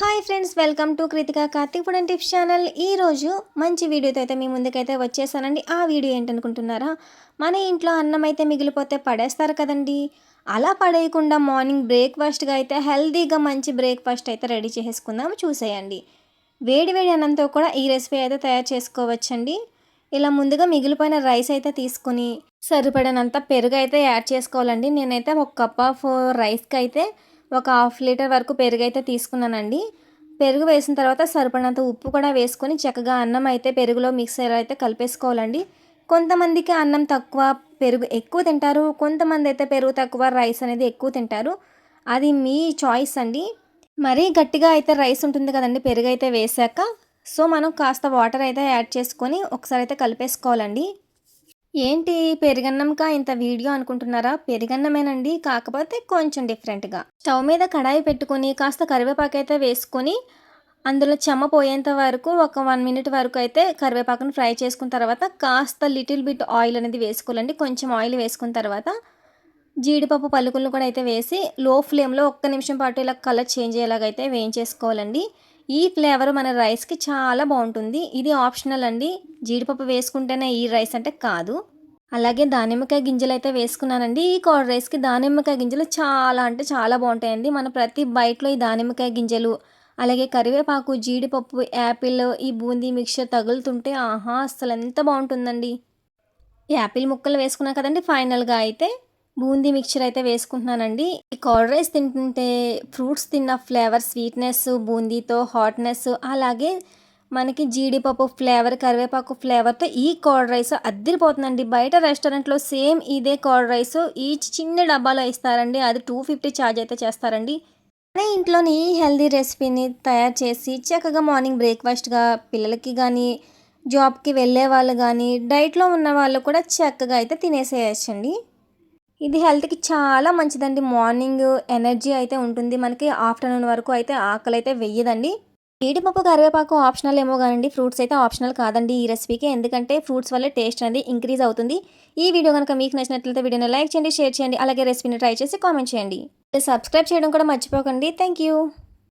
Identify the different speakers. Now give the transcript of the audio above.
Speaker 1: Hi friends welcome to Kritika Karthik food and tips channel. ఈరోజు మంచి వీడియోతో అయితే మీ ముందుకైతే వచ్చేసానండి. ఆ వీడియో ఏంటనుకుంటున్నారా? మన ఇంట్లో అన్నం అయితే మిగిలిపోతే పడేస్తారు కదండి. అలా పడేయకుండా మార్నింగ్ బ్రేక్ఫాస్ట్గా అయితే హెల్తీగా మంచి బ్రేక్ఫాస్ట్ అయితే రెడీ చేసుకుందాం చూసేయండి. వేడి వేడి అన్నంతో కూడా ఈ రెసిపీ అయితే తయారు చేసుకోవచ్చండి. ఇలా ముందుగా మిగిలిపోయిన రైస్ అయితే తీసుకుని సరిపడినంత పెరుగు అయితే యాడ్ చేసుకోవాలండి. నేనైతే ఒక కప్ ఆఫ్ రైస్కి అయితే ఒక హాఫ్ లీటర్ వరకు పెరుగు అయితే తీసుకున్నానండి. పెరుగు వేసిన తర్వాత సరిపడినంత ఉప్పు కూడా వేసుకొని చక్కగా అన్నం అయితే పెరుగులో మిక్సర్ అయితే కలిపేసుకోవాలండి. కొంతమందికి అన్నం తక్కువ పెరుగు ఎక్కువ తింటారు కొంతమంది అయితే పెరుగు తక్కువ రైస్ అనేది ఎక్కువ తింటారు. అది మీ చాయిస్ అండి. మరీ గట్టిగా అయితే రైస్ ఉంటుంది కదండి పెరుగు అయితే వేసాక. సో మనం కాస్త వాటర్ అయితే యాడ్ చేసుకొని ఒకసారి అయితే కలిపేసుకోవాలండి. ఏంటి పెరుగన్నంకా ఇంత వీడియో అనుకుంటున్నారా? పెరుగన్నమేనండి కాకపోతే కొంచెం డిఫరెంట్గా. స్టవ్ మీద కడాయి పెట్టుకొని కాస్త కరివేపాకు అయితే వేసుకొని అందులో చెమ్మ పోయేంత వరకు ఒక వన్ మినిట్ వరకు అయితే కరివేపాకును ఫ్రై చేసుకున్న తర్వాత కాస్త లిటిల్ బిట్ ఆయిల్ అనేది వేసుకోవాలండి. కొంచెం ఆయిల్ వేసుకున్న తర్వాత జీడిపప్పు పలుకులను కూడా అయితే వేసి లో ఫ్లేమ్లో ఒక్క నిమిషం పాటు ఇలా కలర్ చేంజ్ అయ్యేలాగైతే వేయించేసుకోవాలండి. ఈ ఫ్లేవర్ మన రైస్కి చాలా బాగుంటుంది. ఇది ఆప్షనల్ అండి. జీడిపప్పు వేసుకుంటేనే ఈ రైస్ అంటే కాదు. అలాగే దానిమ్మకాయ గింజలు అయితే వేసుకున్నానండి. ఈ కర్డ్ రైస్కి దానిమ్మకాయ గింజలు చాలా అంటే చాలా బాగుంటాయండి. మన ప్రతి బయటలో ఈ దానిమ్మకాయ గింజలు అలాగే కరివేపాకు జీడిపప్పు యాపిల్ ఈ బూందీ మిక్చర్ తగులుతుంటే ఆహా అసలు ఎంత బాగుంటుందండి. యాపిల్ ముక్కలు వేసుకున్నా కదండి ఫైనల్గా అయితే బూందీ మిక్చర్ అయితే వేసుకుంటున్నానండి. ఈ కర్డ్ రైస్ తింటుంటే ఫ్రూట్స్ తిన్న ఫ్లేవర్ స్వీట్నెస్ బూందీతో హాట్నెస్ అలాగే మనకి జీడిపప్పు ఫ్లేవర్ కరివేపాకు ఫ్లేవర్తో ఈ కర్డ్ రైస్ అద్దరిపోతుందండి. బయట రెస్టారెంట్లో సేమ్ ఇదే కర్డ్ రైస్ ఈ చిన్న డబ్బాలో ఇస్తారండి. అది టూ ఫిఫ్టీ ఛార్జ్ అయితే చేస్తారండి. మన ఇంట్లోని ఈ హెల్దీ రెసిపీని తయారు చేసి చక్కగా మార్నింగ్ బ్రేక్ఫాస్ట్గా పిల్లలకి కానీ జాబ్కి వెళ్ళే వాళ్ళు కానీ డైట్లో ఉన్న వాళ్ళు కూడా చక్కగా అయితే తినేసేయచ్చండి. ఇది హెల్త్కి చాలా మంచిదండి. మార్నింగ్ ఎనర్జీ అయితే ఉంటుంది. మనకి ఆఫ్టర్నూన్ వరకు అయితే ఆకలి అయితే వెయ్యదండి. జీడిపప్పు కరివేపాకు ఆప్షనల్ ఏమో కానండి. ఫ్రూట్స్ అయితే ఆప్షనల్ కాదండి ఈ రెసిపీకి ఎందుకంటే ఫ్రూట్స్ వల్ల టేస్ట్ అనేది ఇంక్రీజ్ అవుతుంది. ఈ వీడియో కనుక మీకు నచ్చినట్లయితే వీడియోని లైక్ చేయండి షేర్ చేయండి. అలాగే రెసిపీని ట్రై చేసి కామెంట్ చేయండి. సబ్స్క్రైబ్ చేయడం కూడా మర్చిపోకండి. Thank you